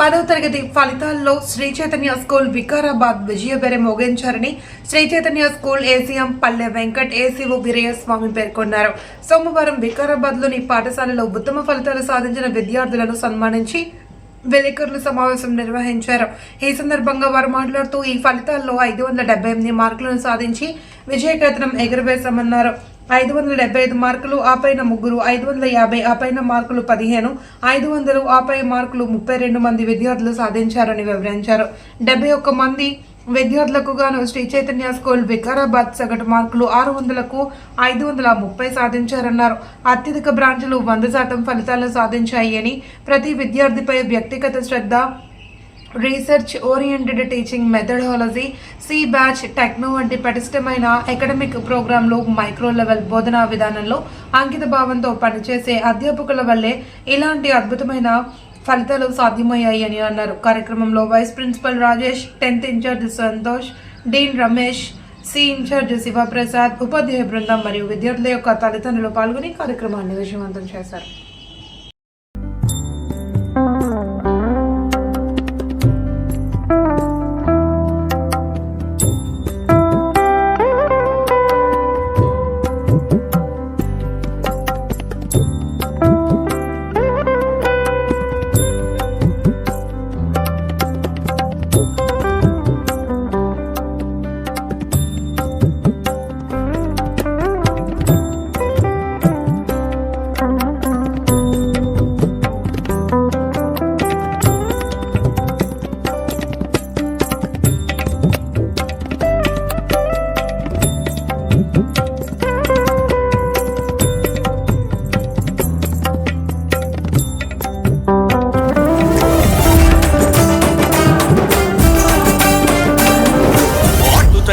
పదవ తరగతి ఫలితాల్లో శ్రీ చైతన్య స్కూల్ వికారాబాద్ విజయబెర మోగించారని Sri Chaitanya school ACM Palle Venkat ACO వీరయ్యస్వామి పేర్కొన్నారు. సోమవారం వికారాబాద్లోని పాఠశాలలో ఉత్తమ ఫలితాలు సాధించిన విద్యార్థులను సన్మానించి విలేకరుల సమావేశం నిర్వహించారు. ఈ సందర్భంగా వారు మాట్లాడుతూ ఈ ఫలితాల్లో ఐదు వందల డెబ్బై ఎనిమిది మార్కులను సాధించి విజయకేతనం ఎగురవేశామన్నారు. ఐదు వందల డెబ్బై ఐదు మార్కులు ఆపైన ముగ్గురు ఐదు వందల యాభై ఆపైన మార్కులు పదిహేను ఐదు వందలు ఆపై మార్కులు ముప్పై రెండు మంది విద్యార్థులు సాధించారని వివరించారు. డెబ్బై ఒక్క మంది విద్యార్థులకు గాను శ్రీ చైతన్య స్కూల్ వికారాబాద్ సగటు మార్కులు ఆరు వందలకు ఐదు వందల ముప్పై సాధించారన్నారు. అత్యధిక బ్రాంచ్లు వంద శాతం ఫలితాలను సాధించాయి అని ప్రతి విద్యార్థిపై వ్యక్తిగత శ్రద్ధ research oriented teaching methodology C batch techno వంటి పటిష్టమైన అకాడమిక్ ప్రోగ్రాంలు మైక్రో లెవెల్ బోధనా విధానంలో అంకిత భావంతో పనిచేసే అధ్యాపకుల వల్లే ఇలాంటి అద్భుతమైన ఫలితాలు సాధ్యమయ్యాయి అని అన్నారు. కార్యక్రమంలో vice principal Rajesh tenth incharge Santosh dean Ramesh C incharge Shivaprasad ఉపాధ్యాయ బృందం మరియు విద్యార్థుల యొక్క తల్లిదండ్రులు పాల్గొని కార్యక్రమాన్ని విజయవంతం చేశారు.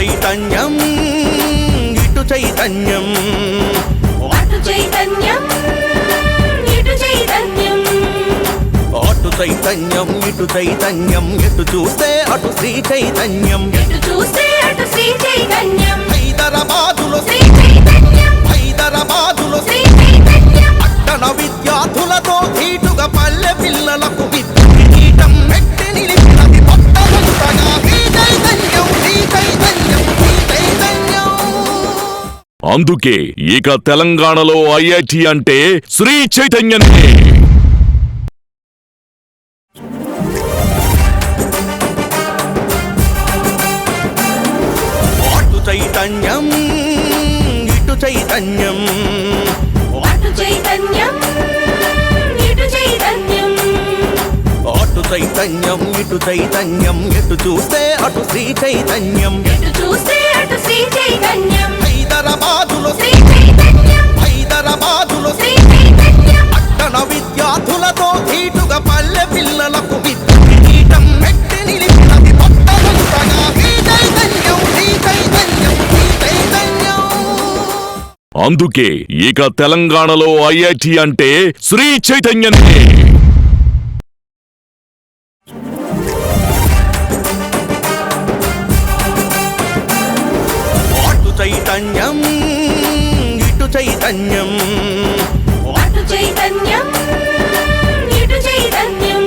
చైతన్యం ఇటు చైతన్యం. అటు చైతన్యం ఇటు చైతన్యం. అటు చైతన్యం ఇటు చైతన్యం. ఎటు చూస్తే అటు శ్రీ చైతన్యం. ఎటు చూస్తే అటు శ్రీ చైతన్యం. హైదరాబాదులో శ్రీ చైతన్యం. హైదరాబాదులో శ్రీ చైతన్యం. పట్టణ విద్యార్థులతో ధీటుగా పల్లె పిల్లలకు విద్య అందుకే ఇక తెలంగాణలో ఐఐటి అంటే శ్రీ చైతన్యనే చైతన్యం ఇటు చైతన్యం. అటు చైతన్యం ఇటు చైతన్యం. అటు చైతన్యం ఇటు చైతన్యం. ఎటు చూస్తే అటు శ్రీ చైతన్యం. ఎటు చూస్తే అటు శ్రీ చైతన్యం. హైదరాబాదులో పట్టణ విద్యార్థులతో పల్లె పిల్లలకు పెట్టి నిలిపినది అందుకే ఇక తెలంగాణలో ఐఐటి అంటే శ్రీ చైతన్యనే చైతన్యం. చైతన్యం. అటు చైతన్యం ఇటు చైతన్యం.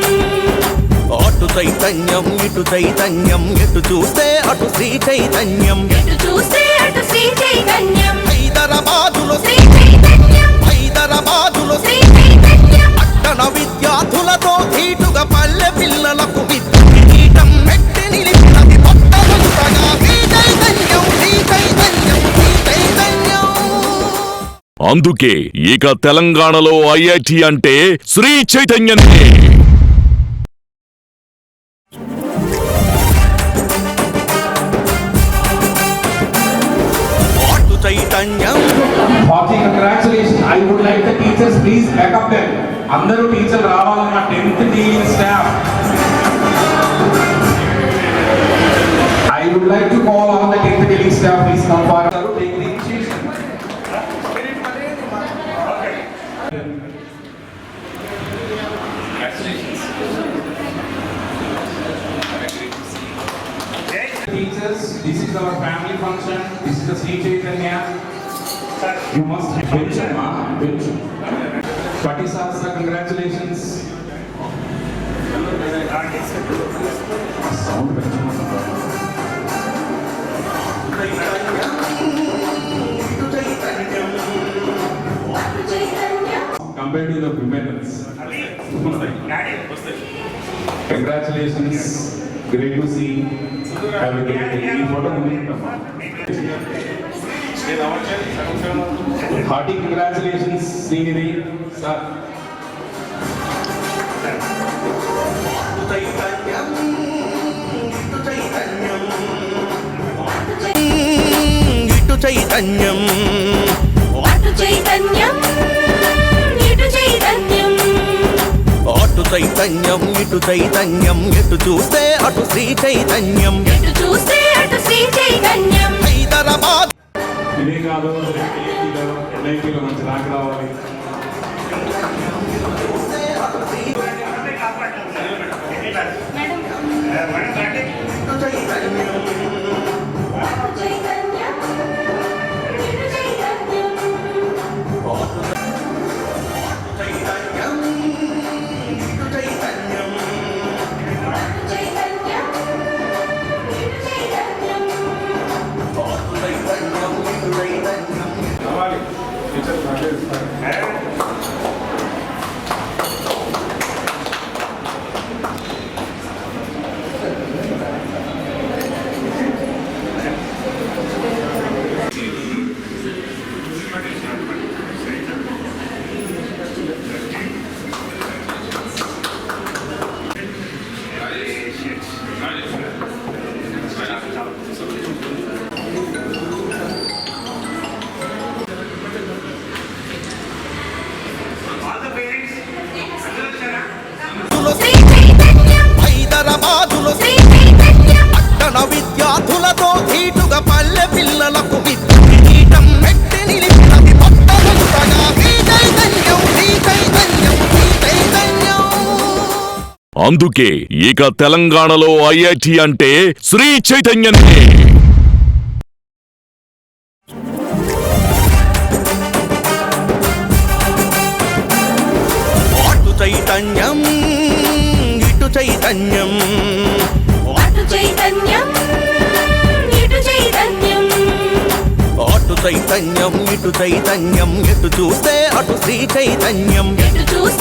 అటు చైతన్యం ఇటు చైతన్యం. ఎటు చూస్తే అటు శ్రీ చైతన్యం. ఎటు చూస్తే అటు శ్రీ చైతన్యం. హైదరాబాదులో శ్రీ చైతన్యం. హైదరాబాదులో శ్రీ చైతన్యం. పట్టణ విద్యార్థులతో ధీటుగా పల్లె పిల్లలకు విద్య అందుకే ఇక తెలంగాణలో ఐఐటి అంటే శ్రీ చైతన్యనే చైతన్యం Hearty congratulations. I would like the teachers, please back up them. అందరూ టీచర్ రావాలన్న tenth staff I would like to call on the tenth staff please come Teachers, this is our family function. This is the Sri Chaitanya. You must bench, ma, bench. Patti Sahasra, congratulations. Sound చైతన్యం Compared to the women's. Congratulations. Great to see. Day. ఈ photo congratulations, Srinidhi. Sir. ఇటు చైతన్యం చైతన్యం చైతన్యం ఇటు చైతన్యం ఎటు చూస్తే అటు శ్రీ చైతన్యం. ఎటు చూస్తే అటు శ్రీ చైతన్యం. హైదరాబాద్ ఇదే కాదు మంచి రావాలి? అందుకే ఇక తెలంగాణలో ఐఐటి అంటే శ్రీ చైతన్యనే చైతన్యం ఇటు చైతన్యం. అటు చైతన్యం ఇటు చైతన్యం. అటు చైతన్యం ఇటు చైతన్యం. ఎటు చూస్తే అటు శ్రీ చైతన్యం. ఎటు చూస్తే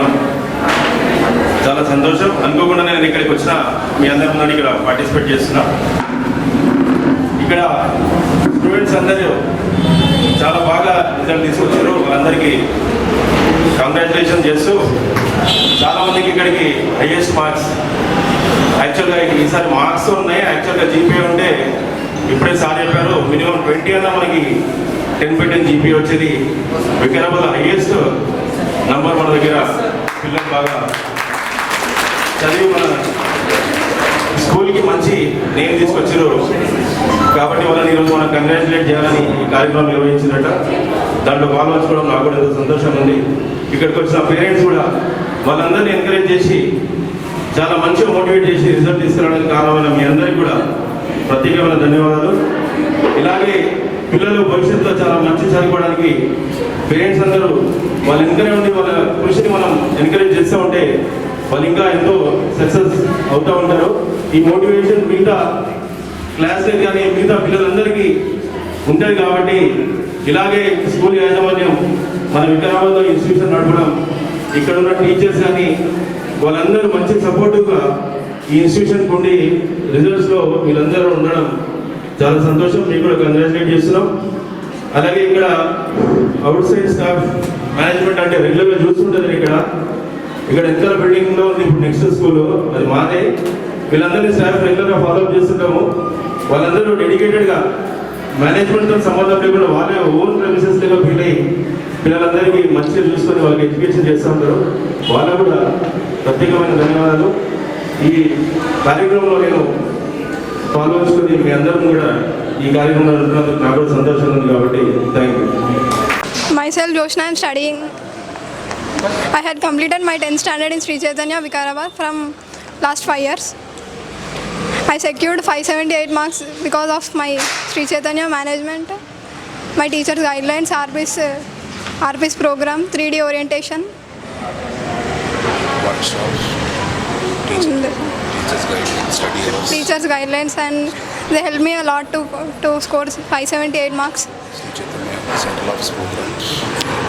రావడం చాలా సంతోషం. అనుకోకుండా నేను ఇక్కడికి వచ్చిన మీ అందరి ముందు ఇక్కడ పార్టిసిపేట్ చేస్తున్నా. ఇక్కడ స్టూడెంట్స్ అందరూ చాలా బాగా రిజల్ట్ తీసుకొచ్చారు. వాళ్ళందరికీ కంగ్రాచులేషన్ చేస్తూ చాలామందికి ఇక్కడికి హైయెస్ట్ మార్క్స్ యాక్చువల్గా ఈసారి మార్క్స్ ఉన్నాయి. యాక్చువల్గా జీపీఏ ఉంటే ఇప్పుడే సార్ చెప్పారు మినిమం ట్వంటీ అన్న మనకి టెన్ బై టెన్ జీపీ వచ్చేది. వికారాబాద్ హైయెస్ట్ నంబర్ మన దగ్గర పిల్లలు బాగా చదివి మన స్కూల్కి మంచి నేమ్ తీసుకొచ్చారు కాబట్టి వాళ్ళని ఈరోజు మనం కంగ్రాచులేట్ చేయాలని ఈ కార్యక్రమం నిర్వహించినట్ట దాంట్లో పాల్గొంచుకోవడం నాకు కూడా ఎంతో సంతోషం ఉంది. ఇక్కడికి వచ్చిన పేరెంట్స్ కూడా వాళ్ళందరినీ ఎంకరేజ్ చేసి చాలా మంచిగా మోటివేట్ చేసి రిజల్ట్ తీసుకురావడానికి కారణమైన మీ అందరికీ కూడా ప్రత్యేకమైన ధన్యవాదాలు. ఇలాగే పిల్లలు భవిష్యత్తులో చాలా మంచి చదువుకోవడానికి పేరెంట్స్ అందరూ వాళ్ళు వెనకనే ఉండి వాళ్ళ కృషిని మనం ఎంకరేజ్ చేస్తూ ఉంటే వాళ్ళు ఇంకా ఎంతో సక్సెస్ అవుతూ ఉంటారు. ఈ మోటివేషన్ మిగతా క్లాస్ కానీ మిగతా పిల్లలందరికీ ఉంటుంది కాబట్టి ఇలాగే స్కూల్ యాజమాన్యం మన వికారాబాద్లో ఇన్స్టిట్యూషన్ నడపడం ఇక్కడ ఉన్న టీచర్స్ కానీ వాళ్ళందరూ మంచి సపోర్టివ్గా ఈ ఇన్స్టిట్యూషన్కి ఉండి రిజల్ట్స్లో వీళ్ళందరూ ఉండడం చాలా సంతోషం. మీకు కూడా కంగ్రాచులేట్ చేస్తున్నాం. అలాగే ఇక్కడ అవుట్ సైడ్ స్టాఫ్ మేనేజ్మెంట్ అంటే రెగ్యులర్గా చూస్తుంటుంది ఇక్కడ. ఇక్కడ ఎంత బిల్డింగ్లో ఉంది ఇప్పుడు నెక్స్ట్ స్కూల్ అది మాదే. వీళ్ళందరినీ స్టాఫ్ రెగ్యులర్గా ఫాలో అప్ చేస్తుంటాము. వాళ్ళందరూ డెడికేటెడ్గా మేనేజ్మెంట్తో సంబంధం లేకుండా వాళ్ళే ఓన్ ప్రెమిసెస్ లేక ఫీల్ అయ్యి పిల్లలందరికీ మంచిగా చూసుకొని వాళ్ళకి ఎడ్యుకేషన్ చేస్తూ ఉంటారు. వాళ్ళకు కూడా ప్రత్యేకమైన ధన్యవాదాలు. ఈ కార్యక్రమంలో నేను పాల్గొంచుకొని మీ అందరం కూడా ఈ కార్యక్రమంలో ఉంటున్నందుకు నాకు కూడా సంతోషంగా ఉంది కాబట్టి thank you Myself, Joshna, I am studying. I had completed my 10th standard in Sri Chaitanya Vikarabad from last five years. I secured 578 marks because of my Sri Chaitanya management, my teacher's guidelines, RB's, uh, RB's program, 3D orientation. workshops, teachers guidelines and they help me a lot to to score five seventy eight marks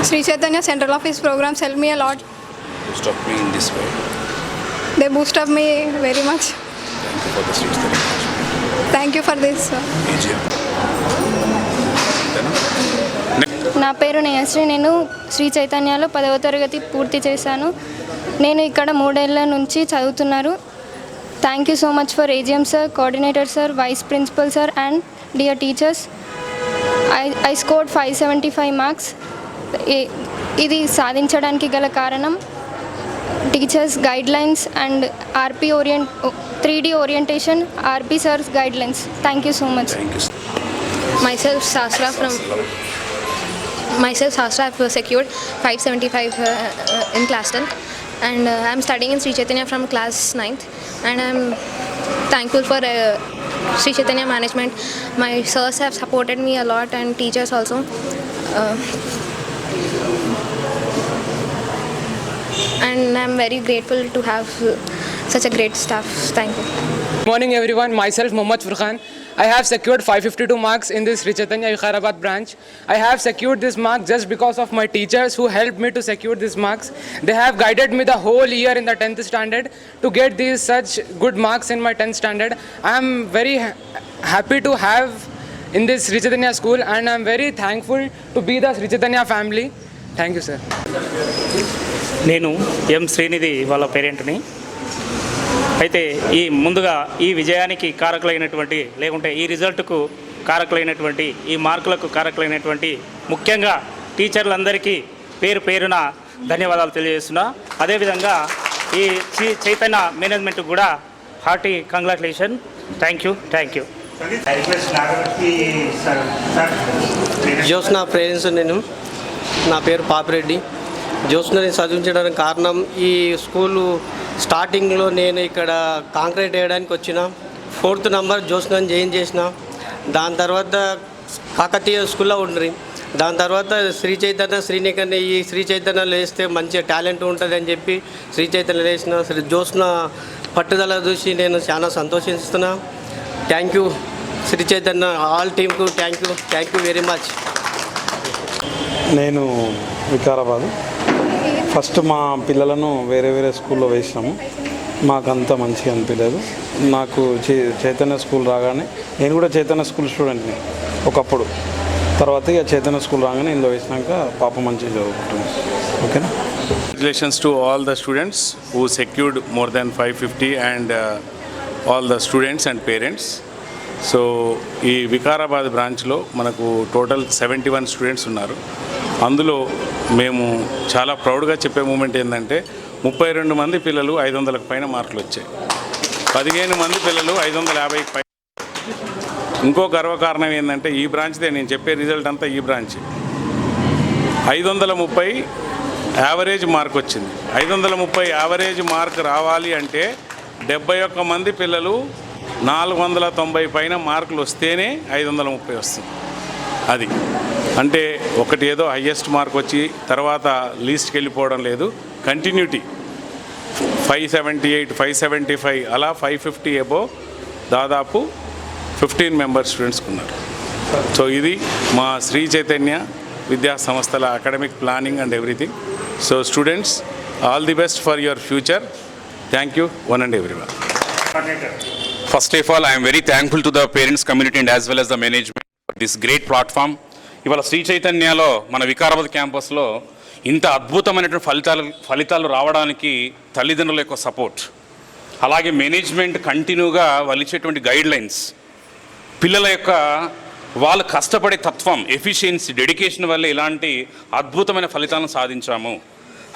Sri Chaitanya central office programmes help me a lot they boost of me very much thank you for this నా పేరు నేయశ్రీ నేను శ్రీ చైతన్యలో పదవ తరగతి పూర్తి చేశాను. నేను ఇక్కడ మూడేళ్ళ నుంచి చదువుతున్నారు. Thank you so much for AGM sir coordinator sir vice principal sir and dear teachers I I scored five seventy five marks ఇది సాధించడానికి గల కారణం teachers guidelines and RP orient three D orientation RP sirs guidelines thank you so much Thank you. myself Sasra from myself Sasra I've secured 575 uh, uh, in class 10 and uh, I'm studying in Sri Chaitanya from class 9th and I'm thankful for uh, Sri Chaitanya management. My sirs have supported me a lot and teachers also. Uh, and I'm very grateful to have such a great staff. Thank you. Morning everyone. Myself Mohammad Furqan I have secured 552 marks in this richatanya Vikharabad branch. I have secured this mark just because of my teachers who helped me to secure these marks. They have guided me the whole year in the 10th standard to get these such good marks in my 10th standard. I am very ha- happy to have in this richatanya school and I am very thankful to be the richatanya family. Thank you sir. నేను M Srinidhi వాళ్ళ పేరెంట్ని అయితే ఈ ముందుగా ఈ విజయానికి కారకులైనటువంటి లేకుంటే ఈ రిజల్ట్కు కారకులైనటువంటి ఈ మార్కులకు కారకులైనటువంటి ముఖ్యంగా టీచర్లందరికీ పేరు పేరున ధన్యవాదాలు తెలియజేస్తున్నా. అదేవిధంగా ఈ చైతన్య మేనేజ్మెంట్ కూడా hearty congratulation. Thank you thank you. Jyotsna parents నేను. నా పేరు పాపిరెడ్డి. జ్యోత్స్నని చదివించడానికి కారణం ఈ స్కూలు స్టార్టింగ్లో నేను ఇక్కడ కాంక్రీట్ వేయడానికి వచ్చిన. ఫోర్త్ నెంబర్ జ్యోత్స్నని జాయిన్ చేసిన. దాని తర్వాత కాకతీయ స్కూల్లో ఉండ్రి. దాని తర్వాత శ్రీ చైతన్య శ్రీనికర్ని ఈ శ్రీ చైతన్యలో వేస్తే మంచి టాలెంట్ ఉంటుంది అని చెప్పి శ్రీ చైతన్యలో వేసిన శ్రీ జ్యోత్స్న పట్టుదల చూసి నేను చాలా సంతోషిస్తున్నా. Thank you Sri Chaitanya all టీమ్కు thank you thank you very much నేను వికారాబాద్. ఫస్ట్ మా పిల్లలను వేరే వేరే స్కూల్లో వేసినాము. మాకు అంత మంచిగా అనిపించలేదు నాకు చే- చైతన్య స్కూల్ రాగానే నేను కూడా చైతన్య స్కూల్ స్టూడెంట్ని ఒకప్పుడు. తర్వాత ఇక చైతన్య స్కూల్ రాగానే ఇందులో వేసినాక పాప మంచిగా చదువుకుంటుంది. ఓకేనా? Congratulations to all the students who secured more than five fifty and all the students and parents so ఈ వికారాబాద్ బ్రాంచ్లో మనకు టోటల్ సెవెంటీ వన్ స్టూడెంట్స్ ఉన్నారు. అందులో మేము చాలా ప్రౌడ్గా చెప్పే మూమెంట్ ఏంటంటే ముప్పై రెండు మంది పిల్లలు ఐదు వందలకు పైన మార్కులు వచ్చాయి. పదిహేను మంది పిల్లలు ఐదు వందల యాభైకి పై ఇంకో గర్వకారణం ఏంటంటే ఈ బ్రాంచ్దే నేను చెప్పే రిజల్ట్ అంతా ఈ బ్రాంచ్. ఐదు వందల ముప్పై యావరేజ్ మార్క్ వచ్చింది. ఐదు వందల ముప్పై యావరేజ్ మార్క్ రావాలి అంటే డెబ్బై ఒక్క మంది పిల్లలు నాలుగు వందల తొంభై పైన మార్కులు వస్తేనే ఐదు వందల ముప్పై వస్తుంది. అది. అంటే ఒకటి ఏదో హయ్యెస్ట్ మార్క్ వచ్చి తర్వాత లీస్ట్కి వెళ్ళిపోవడం లేదు. Continuity five seventy eight five seventy five అలా ఫైవ్ ఫిఫ్టీ అబో దాదాపు ఫిఫ్టీన్ మెంబర్ స్టూడెంట్స్కి ఉన్నారు. సో ఇది మా శ్రీ చైతన్య విద్యా సంస్థల academic planning and everything so students all the best for your future thank you one and every one first of all I very thankful thankful the parents community and and as the as this great platform. ఇవాళ శ్రీ చైతన్యలో మన వికారాబాద్ క్యాంపస్లో ఇంత అద్భుతమైనటువంటి ఫలితాలు ఫలితాలు రావడానికి తల్లిదండ్రుల యొక్క సపోర్ట్ అలాగే మేనేజ్మెంట్ కంటిన్యూగా వలిచేటువంటి గైడ్ లైన్స్ పిల్లల యొక్క వాళ్ళు కష్టపడే తత్వం ఎఫిషియన్సీ డెడికేషన్ వల్ల ఇలాంటి అద్భుతమైన ఫలితాలను సాధించాము.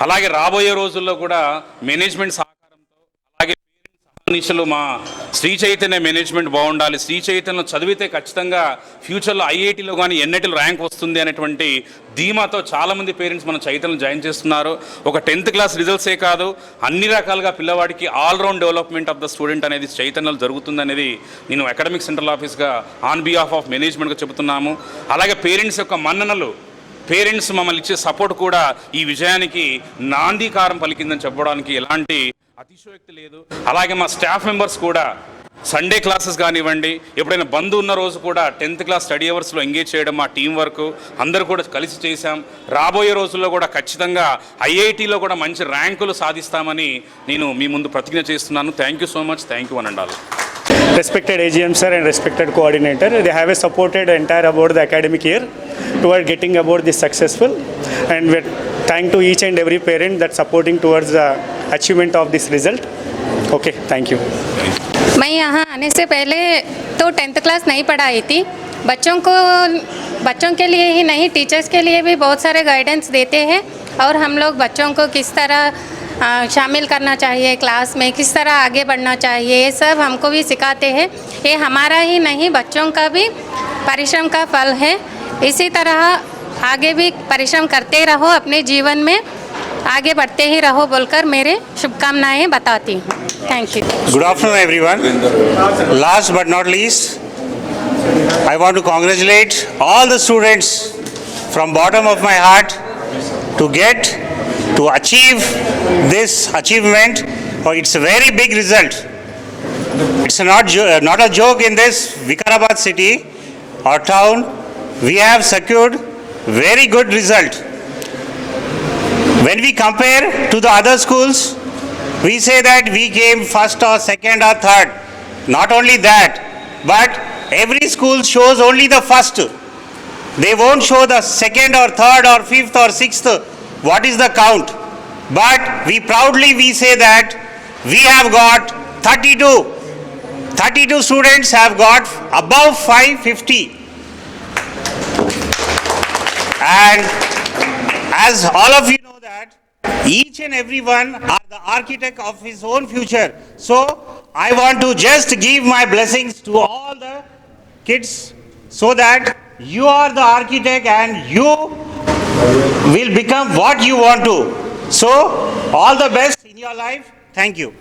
అలాగే రాబోయే రోజుల్లో కూడా మేనేజ్మెంట్ నిశలు మా శ్రీ చైతన్య మేనేజ్మెంట్ బాగుండాలి. శ్రీ చైతన్యం చదివితే ఖచ్చితంగా ఫ్యూచర్లో ఐఐటిలో కానీ ఎన్ఐటీలో ర్యాంక్ వస్తుంది అనేటువంటి ధీమాతో చాలామంది పేరెంట్స్ మన చైతన్యం జాయిన్ చేస్తున్నారు. ఒక టెన్త్ క్లాస్ రిజల్ట్సే కాదు అన్ని రకాలుగా పిల్లవాడికి all round development of the student అనేది చైతన్యంలో జరుగుతుంది అనేది నేను అకాడమిక్ సెంట్రల్ ఆఫీస్గా ఆన్ బిహాఫ్ ఆఫ్ మేనేజ్మెంట్గా చెబుతున్నాము. అలాగే పేరెంట్స్ యొక్క మన్ననలు పేరెంట్స్ మమ్మల్ని ఇచ్చే సపోర్ట్ కూడా ఈ విజయానికి నాందీకారం పలికిందని చెప్పడానికి ఎలాంటి అతిశయోక్తి లేదు. అలాగే మా స్టాఫ్ మెంబర్స్ కూడా సండే క్లాసెస్ కానివ్వండి ఎప్పుడైనా బంద్ ఉన్న రోజు కూడా టెన్త్ క్లాస్ స్టడీ అవర్స్లో ఎంగేజ్ చేయడం మా టీం వర్క్ అందరూ కూడా కలిసి చేశాం. రాబోయే రోజుల్లో కూడా ఖచ్చితంగా ఐఐటీలో కూడా మంచి ర్యాంకులు సాధిస్తామని నేను మీ ముందు ప్రతిజ్ఞ చేస్తున్నాను. Thank you so much thank you అని ఉండాలి respected AGM sir and respected coordinator. They have supported entire about the academic year. Toward getting about this successful. And we're thank to each and every parent that supporting towards the achievement of this result. Okay, thank you. मैं यहाँ आने से पहले तो tenth class नहीं पढ़ाई थी। बच्चों को बच्चों के लिए ही नहीं टीचर्स के लिए भी बहुत सारे गाइडेंस देते हैं। और हम लोग बच्चों को किस तरह शामिल करना चाहिए क्लास में किस तरह आगे बढ़ना चाहिए ये सब हमको भी सिखाते हैं। ये हमारा ही नहीं बच्चों का भी परिश्रम का फल है। इसी तरह आगे भी परिश्रम करते रहो, अपने जीवन में आगे बढ़ते ही रहो बोलकर मेरे शुभकामनाएँ बताती हूँ। Thank you good afternoon everyone last but not least I want to congratulate all the students from bottom of my heart to get to achieve this achievement और it's a very big result it's not not a joke in this Vikarabad city और town We have secured very good result. When we compare to the other schools, we say that we came first or second or third. Not only that, but every school shows only the first. They won't show the second or third or fifth or sixth. What is the count? But we proudly we say that we have got 32. 32 students have got above 550. And as all of you know that each and everyone are the architect of his own future. So I want to just give my blessings to all the kids so that you are the architect and you will become what you want to. So all the best in your life. Thank you.